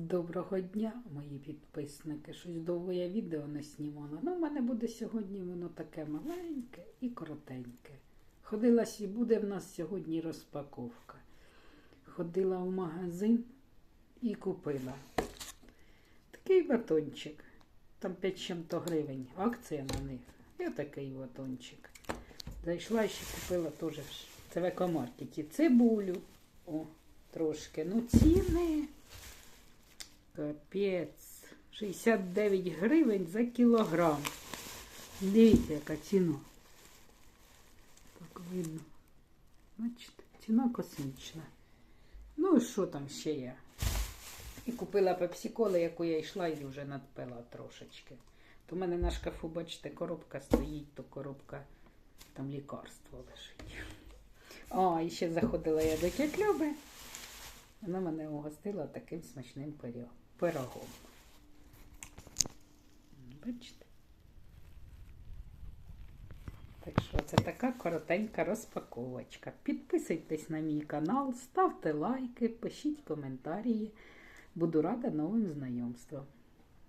Доброго дня, мої підписники. Щось довго я відео не знімала. Ну, в мене буде сьогодні воно таке маленьке і коротеньке. Ходила сі- буде в нас сьогодні розпаковка. Ходила в магазин і купила такий батончик. Там 5 чим-то гривень. Акція на них. І такий батончик. Зайшла ще купила теж. Це в екомаркеті. Цибулю. О, трошки. Ну, ціни. Капець. 69 гривень за кілограм. Дивіться, яка ціна. Так видно. Бачите, ціна космічна. Ну і що там ще є? І купила пепсиколи, яку я йшла і вже надпила трошечки. То в мене на шкафу, бачите, коробка стоїть, то коробка, там лікарство лежить. О, і ще заходила я до тіть. Вона мене угостила таким смачним пиріг- пирогом. Бачите? Так що це така коротенька розпаковочка. Підписуйтесь на мій канал, ставте лайки, пишіть коментарі. Буду рада новим знайомствам.